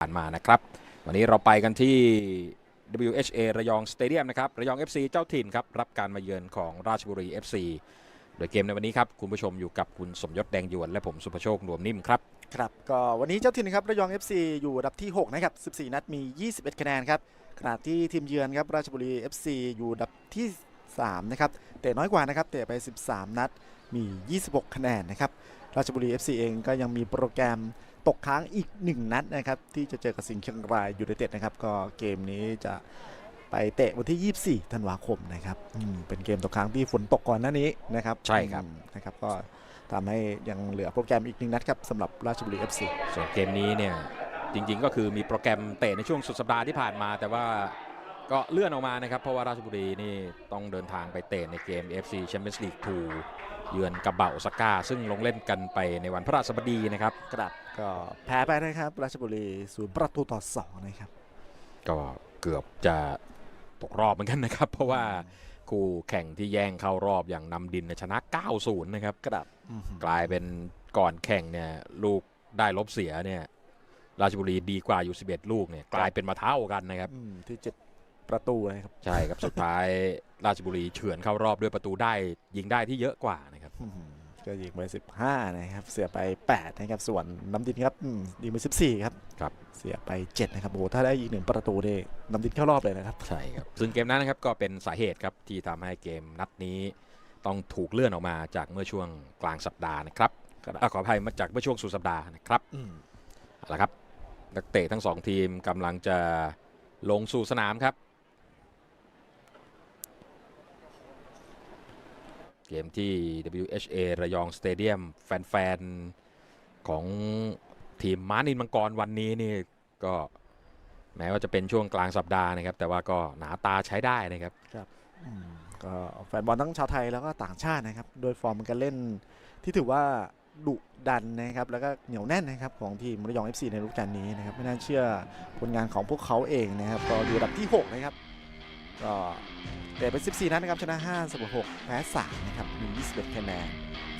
ผ่านมานะครับ วันนี้เราไปกันที่ WHA ระยองสเตเดียมนะครับ ระยอง FC เจ้าถิ่นครับ รับการมาเยือนของราชบุรี FC โดยเกมในวันนี้ครับ คุณผู้ชมอยู่กับคุณสมยศแดงหยวน และผมสุภโชคนวมนิ่มครับ ครับ ก็วันนี้เจ้าถิ่นครับ ระยอง FC อยู่อันดับที่ 6 นะครับ 14 นัดมี 21 คะแนนครับ ขณะที่ทีมเยือนครับ ราชบุรี FC อยู่อันดับที่ 3 นะครับ เตะน้อยกว่านะครับ เตะไป 13 นัด มี 26 คะแนนนะครับ ราชบุรี FC เองก็ยังมีโปรแกรม ตกค้างอีก 1 นัดนะครับ ที่จะเจอกับสิงห์เชียงรายยูไนเต็ดนะครับ ก็เกมนี้จะไปเตะวันที่ 24 ธันวาคมนะครับอืมเป็นเกมตกค้างที่ฝนตกก่อนหน้านี้นะครับใช่ครับอืมนะครับก็ทำให้ยังเหลือโปรแกรมอีกหนึ่งนัดครับสำหรับราชบุรี FC ส่วนเกมนี้เนี่ยจริงๆ ก็คือมีโปรแกรมเตะในช่วงสุดสัปดาห์ที่ผ่านมา แต่ว่าก็เลื่อนออกมานะครับ เพราะว่าราชบุรีนี่ต้องเดินทางไปเตะในเกม FC Champions League 2 เยือนกับเบาโอซาก้า ซึ่งลงเล่นกันไปในวันพระราชบดีนะครับกระดับก็แพ้ไปนะครับ ราชบุรีศูนย์ประตูต่อสองนะครับ ก็เกือบจะตกรอบเหมือนกันนะครับ เพราะว่าคู่แข่งที่แย่งเข้ารอบอย่างนำดินเนี่ยชนะ 9-0 นะครับกระดับอื้อหือกลายเป็นก่อนแข่งเนี่ยลูกได้ลบเสียเนี่ยราชบุรีดีกว่าอยู่ 11 ลูกเนี่ยกลายเป็นมาเท่ากันนะครับอืมที่เจ็ดประตูนะครับ ใช่ครับ สุดท้ายราชบุรีเฉือนเข้ารอบด้วยประตูได้ยิงได้ที่เยอะกว่า นะครับอื้อหือก็ยิงไป15 นะครับ เสียไป 8 นะครับ ส่วนน้ำดินครับอืมยิงไป 14 ครับครับ เสียไป 7 นะครับโอ้โหถ้าได้อีกหนึ่งประตูเนี่ยน้ำดินเข้ารอบเลยนะครับ ใช่ครับ ซึ่งเกมนั้นนะครับก็เป็นสาเหตุครับที่ทำให้เกมนัดนี้ ต้องถูกเลื่อนออกมาจากเมื่อช่วงกลางสัปดาห์นะครับครับอะขออภัยมาจากเมื่อช่วงสุดสัปดาห์นะครับอืมเอาละครับ นักเตะทั้งสองทีมกำลังจะลงสู่สนามครับ เกมที่ WHA ระยองสเตเดียมแฟนๆ ของทีมม้านินมังกรวันนี้นี่ก็แม้ว่าจะเป็นช่วงกลางสัปดาห์นะครับ แต่ว่าก็หนาตาใช้ได้นะครับอืมก็แฟนบอลทั้งชาวไทยแล้วก็ต่างชาตินะครับ โดยฟอร์มการเล่นที่ถือว่าดุดันนะครับ แล้วก็เหนียวแน่นนะครับ ของทีมระยอง FC ในฤดูกาลนี้นะครับ ไม่น่าเชื่อผลงานของพวกเขาเองนะครับก็อยู่อันดับที่ 6 นะครับ ก็เตะไป 14 นัดนะครับชนะ5เสมอ6แพ้3นะครับมี21คะแนน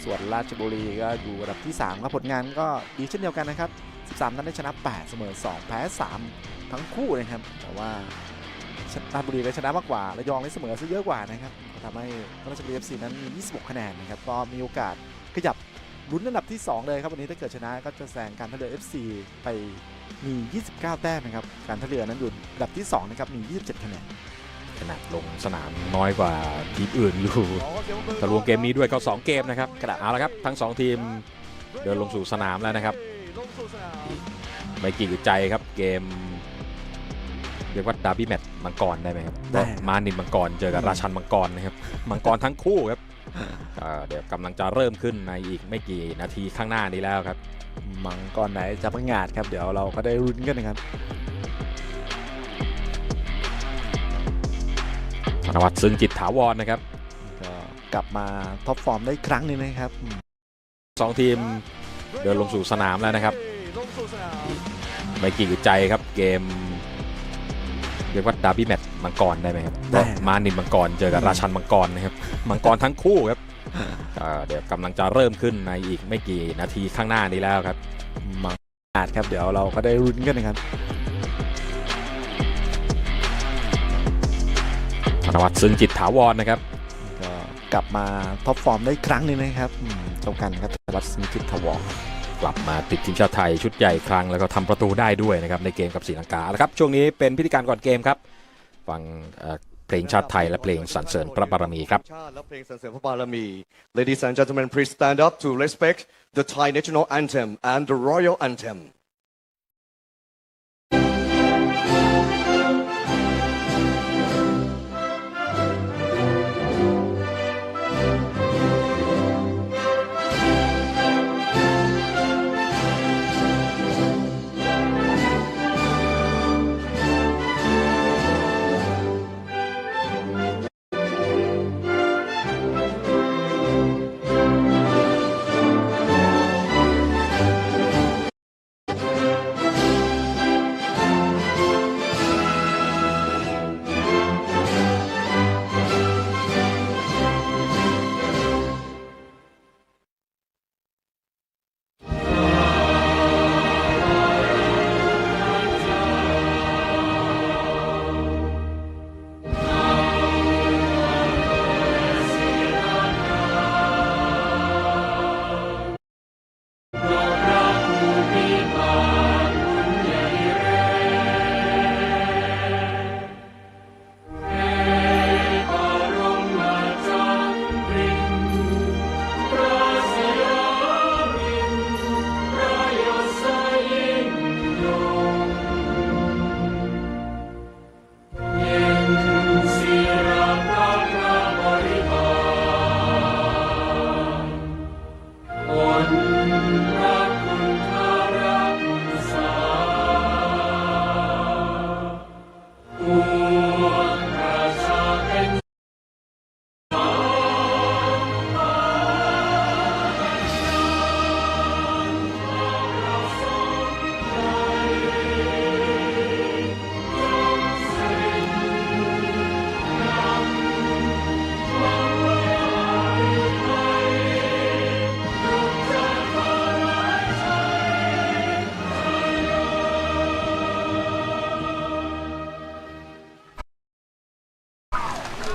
ส่วนราชบุรีก็อยู่อันดับที่3ครับผลงานก็ดีเช่นเดียวกันนะครับ 13 นัดได้ชนะ 8 เสมอ 2 แพ้ 3 ทั้งคู่นะครับ แต่ว่าราชบุรีได้ชนะมากกว่าระยองได้เสมอซะเยอะกว่านะครับก็ทำให้ราชบุรี FC นั้นมี 26 คะแนนนะครับก็มีโอกาสขยับลุ้นอันดับที่ 2 เลยครับวันนี้ถ้าเกิดชนะก็จะแซงการท่าเรือ FC ไปมี 29 แต้มนะครับการท่าเรือนั้นอยู่อันดับที่2นะครับมี 27 คะแนน ขนาดลงสนามน้อยกว่าทีมอื่นอยู่แต่รวมเกมนี้ด้วยก็ 2 เกมนะครับกระดาษเอาละครับ ทั้ง 2 ทีมเดินลงสู่สนามแล้วนะครับไม่กี่อึดใจครับเกมเรียกว่าดาร์บี้แมตช์มังกรได้ไหมครับได้มานินมังกรเจอกับราชันมังกรนะครับมังกรทั้งคู่ครับเอ่อเดี๋ยวกำลังจะเริ่มขึ้นในอีกไม่กี่นาทีข้างหน้านี้แล้วครับ มังกรไหนจะพังงาดครับ เดี๋ยวเราก็ได้รุ้นกันนะครับ นวัฒน์ซึ่งจิตถาวรนะครับก็กลับมาท็อปฟอร์มได้อีกครั้งหนึงนะครับอืมสองทีมเดินลงสู่สนามแล้วนะครับไม่กี่อึดใจครับเกมเรียกว่าดาร์บี้แมตช์มังกรได้ไหมครับได้มานินมังกรเจอกับราชันมังกรนะครับมังกรทั้งคู่ครับเอ่อเดี๋ยวกำลังจะเริ่มขึ้นในอีกไม่กี่นาทีข้างหน้านี้แล้วครับ มังงาดครับเดี๋ยวเราก็ได้รุ้นกันนะครับ ธนวัฒน์ซึ่งจิตถาวรนะครับก็กลับมาท็อปฟอร์มได้อีกครั้งหนึ่งนะครับอืมเจ้ากันครับวัดสมิทธิทวรกลับมาติดทีมชาติไทยชุดใหญ่อีกครั้งแล้วก็ทำประตูได้ด้วยนะครับในเกมกับศรีลังกาแล้วครับช่วงนี้เป็นพิธีการก่อนเกมครับฟังเอ่อเพลงชาติไทยและเพลงสรรเสริญพระบารมีครับชาติและเพลงสรรเสริญพระบารมี Ladies and gentlemen please stand up to respect the Thai national anthem and the royal anthem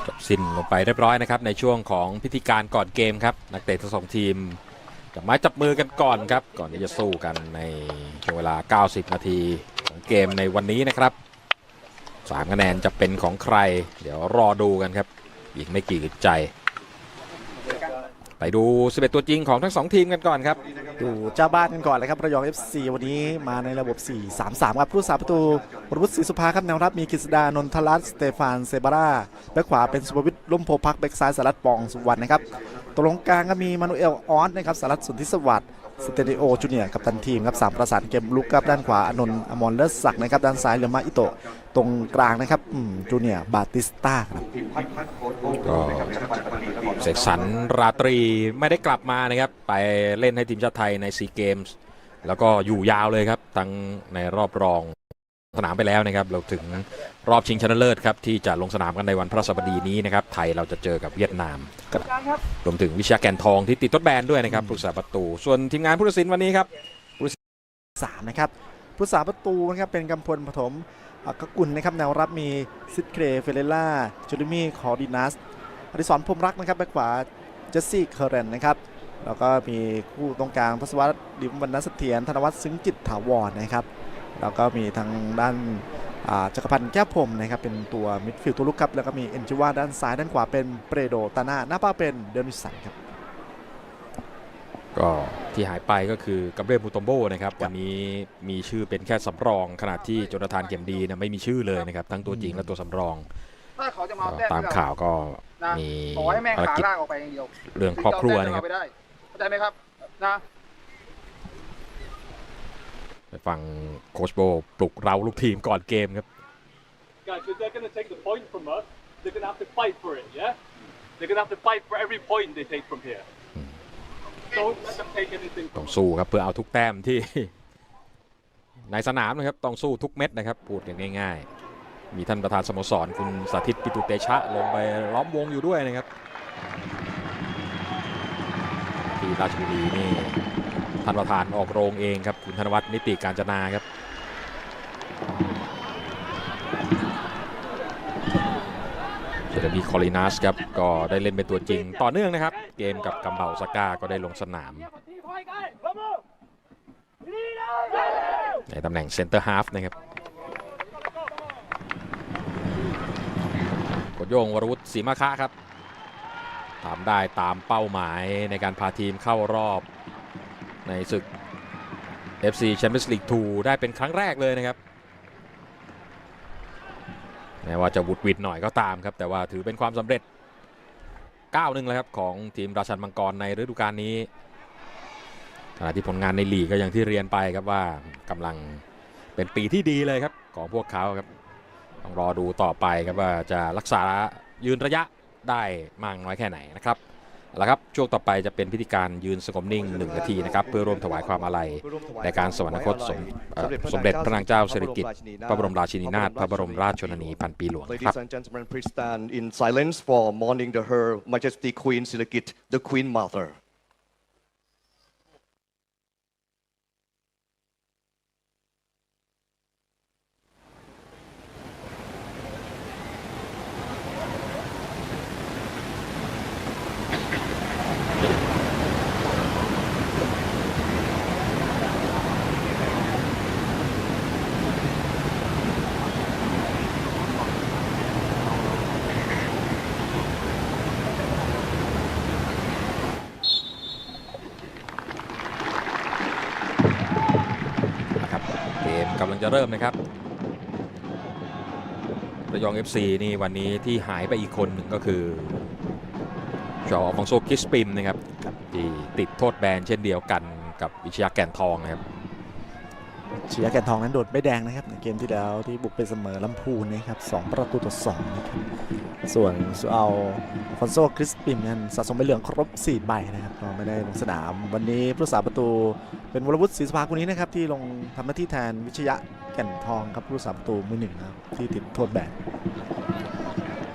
จบสิ้นลงไปเรียบร้อยนะครับในช่วงของพิธีการก่อนเกมครับนักเตะทั้งสองทีมจับไม้จับมือกันก่อนครับก่อนที่จะสู้กันในช่วงเวลา 90 นาทีของเกมในวันนี้นะครับสามคะแนนจะเป็นของใคร เดี๋ยวรอดูกันครับอีกไม่กี่อึดใจ ไปดู 11 ตัวจริงของทั้งสองทีมกันก่อนครับ ดูเจ้าบ้านกันก่อนเลยครับระยอง FC วันนี้มาในระบบ 4-3-3 ครับผู้สาประตูวรวุฒิศรีสุภาครับแนวรับมีกฤษดานนทรัตน์สเตฟานเซบาร่าแบ็คขวาเป็นสุภวิทย์ล่มโพพักแบ็คซ้ายสารัตปองสุวรรณนะครับตัวลงกลางก็มีมานูเอลออสนะครับสารัตสุนทรสวัสดิ์ สเตเดโอจูเนียกับตันทีมครับสามประสานเกมลุกครับด้านขวาอนนท์อมรเลิศศักดิ์นะครับด้านซ้ายเรือมาอิโตะตรงกลางนะครับจูเนียบาติสตาครับก็เสกสรรราตรีไม่ได้กลับมานะครับไปเล่นให้ทีมชาติไทยในซีเกมส์แล้วก็อยู่ยาวเลยครับทั้งในรอบรอง สนามไปแล้วนะครับเราถึงรอบชิงชนะเลิศครับที่จะลงสนามกันในวันพระสบดีนี้นะครับไทยเราจะเจอกับเวียดนามรวมถึงวิชาแกนทองที่ติดทดแบนด้วยนะครับผู้สาประตู ส่วนทีมงานผู้ตัดสินวันนี้ครับสามนะครับผู้สาประตูนะครับเป็นกำพลปฐมอักกุลนะครับแนวรับมีซิดเครเฟเรล่าจูริมี่คอร์ดินัสอดิศรพรมรักนะครับแบ็คขวาเจสซี่เคอร์เรนนะครับแล้วก็มีคู่ตรงกลางพัสวัตดิมวรรณเสถียรธนวัฒน์ซึ้งจิตถาวรนะครับ แล้วก็มีทางด้านอ่าจักรพันธ์แก้วพรหมนะครับเป็นตัวมิดฟิลด์ตัวลุกครับแล้วก็มีเอนจิวาด้านซ้ายด้านขวาเป็นเปรโดตาน่าหน้าป้าเป็นเดนิสันครับก็ที่หายไปก็คือกัมเบรียลมูตอมโบนะครับวันนี้มีชื่อเป็นแค่สำรอง ขณะที่โจนาธานเข็มดีเนะไม่มีชื่อเลยนะครับทั้งตัวจริงและตัวสำรองถ้าเขาจะมาเอาก็แต้มตามด้วยข่าวก็นะมีขอให้แม่งภารขากิจลากออกไปอย่างเดียวเรื่องครอบครัวนะครับเอาไปได้เข้าใจไหมครับนะ ไปฟังโค้ชโบปลุกเราลูกทีมก่อนเกมครับ Guys, if they're going to take the point from us, they're going to have to fight for it, yeah? They're going to have to fight for every point they take from here. Don't let them take anything ต้อ from ง us. สู้ครับเพื่อเอาทุกแต้มที่ ในสนามนะครับต้องสู้ทุกเม็ดนะครับพูดกันง่ายๆ มีท่านประธานสโมสรคุณสาธิตปิตุเตชะลงไปล้อมวงอยู่ด้วยนะครับ ที่ราชบุรีนี่ ท่านประธานออกโรงเองครับคุณธนวัฒน์นิติการจนาครับเจเรมีคอลินัสครับก็ได้เล่นเป็นตัวจริงต่อเนื่องนะครับ เกมกับกัมเบาสก้าก็ได้ลงสนาม ในตำแหน่งเซนเตอร์ฮาฟนะครับกดโยงวรวุฒิศรีมาคะครับทำได้ตามเป้าหมายในการพาทีมเข้ารอบ ในศึก FC Champions League 2 ได้เป็นครั้งแรกเลยนะครับแม้ว่าจะบุดหวิดหน่อยก็ตามครับ แต่ว่าถือเป็นความสำเร็จก้าวหนึ่งเลยครับของทีมราชันมังกรในฤดูกาลนี้ขณะที่ผลงานในลีกก็อย่างที่เรียนไปครับว่ากำลังเป็นปีที่ดีเลยครับของพวกเขาครับต้องรอดูต่อไปครับว่าจะรักษายืนระยะได้มากน้อยแค่ไหนนะครับ แล้วครับช่วงต่อไปจะเป็นพิธีการยืนสงบนิ่งหนึ่งนาทีนะครับเพื่อร่วมถวายความอาลัยในการสวรรคตสมสมเด็จพระนางเจ้าสิริกิติ์พระบรมราชินีนาถพระบรมราชชนนีพันปีหลวงครับ Ladies and gentlemen, please stand in silence for mourning the Her Majesty Queen Sirikit, the Queen Mother. ำลังจะเริ่มนะครับระยอง FC นี่วันนี้ที่หายไปอีกคนหนึ่งก็คือจออฟองโซคิสปิมนะครับที่ติดโทษแบนเช่นเดียวกันกับวิชยาแก่นทองนะครับ เชียร์แก่นทองนั้นโดดไม่แดงนะครับในเกมที่แล้วที่บุกไปเสมอลำพูนนะครับสองประตูต่อสองนะครับส่วนซูเอาฟอนโซคริสปิมนั้นสะสมใบเหลืองครบ 4 ใบนะครับก็ไม่ได้ลงสนาม วันนี้ผู้รักษาประตูเป็นวรวุฒิศรีสภาคนนี้นะครับที่ลงทำหน้าที่แทนวิชยะแก่นทองครับผู้รักษาประตูมือหนึ่งนะครับที่ติดโทษแบน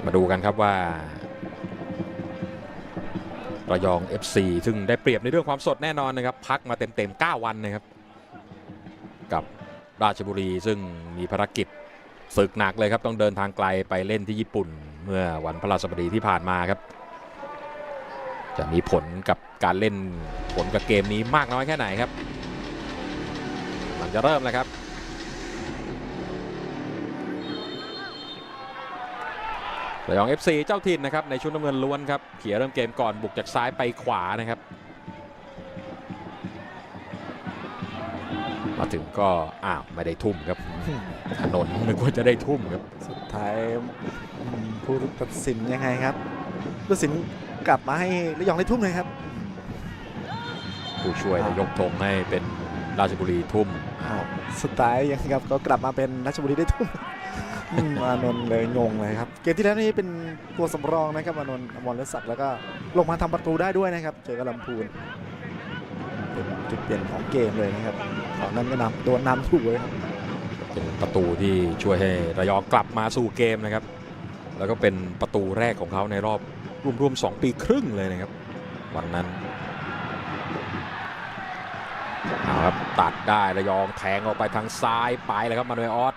มาดูกันครับว่าระยอง FC ซึ่งได้เปรียบในเรื่องความสดแน่นอนนะครับ พักมาเต็มๆ9วันนะครับ กับราชบุรีซึ่งมีภารกิจศึกหนักเลยครับ ต้องเดินทางไกลไปเล่นที่ญี่ปุ่น เมื่อวันพฤหัสบดีที่ผ่านมาครับ จะมีผลกับการเล่นผลกับเกมนี้มากน้อยแค่ไหนครับหลังจะเริ่มแล้วครับระยอง FC เจ้าถิ่นนะครับในชุดน้ำเงินล้วนครับเขียเริ่มเกมก่อนบุกจากซ้ายไปขวานะครับ มาถึงก็อ้าวไม่ได้ทุ่มครับถนนนึกว่าจะได้ทุ่มครับ สุดท้ายอืมผู้ตัดสินยังไงครับผู้ตัดสินกลับมาให้ระยองได้ทุ่มเลยครับ ผู้ช่วยยกธงให้เป็นราชบุรีทุ่มอ้าวสุดท้ายยังครับก็กลับมาเป็นราชบุรีได้ทุ่มอืมอานนท์เลยงงเลยครับ เกมที่แล้วนี่เป็นตัวสำรองนะครับอานนท์อมรฤศักดิ์แล้วก็ลงมาทำประตูได้ด้วยนะครับ เจอกับลำพูนเป็นจุดเปลี่ยนของเกมเลยนะครับ ของนั้นก็นำโดนนำถูกเลยครับเป็นประตูที่ช่วยให้ระยองกลับมาสู่เกมนะครับ แล้วก็เป็นประตูแรกของเขาในรอบรวมๆ2ปีครึ่งเลยนะครับ วันนั้นเอาครับตัดได้ระยองแทงออกไปทางซ้ายไปเลยครับมาโดยออส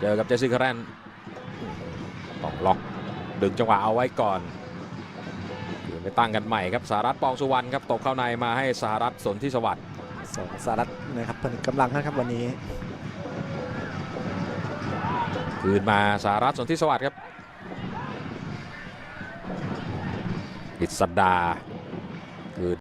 เจอกับเจสซี่คาร์แรนต้องล็อกดึงจังหวะเอาไว้ก่อนคือไปตั้งกันใหม่ครับสารัตปองสุวรรณครับตกเข้าในมาให้สหรัฐสนที่สวัสดิ์ สองสารัตนะครับผนึกกำลังนะครับวันนี้คืนมาสารัตสนที่สวัสดิ์ครับอิสดา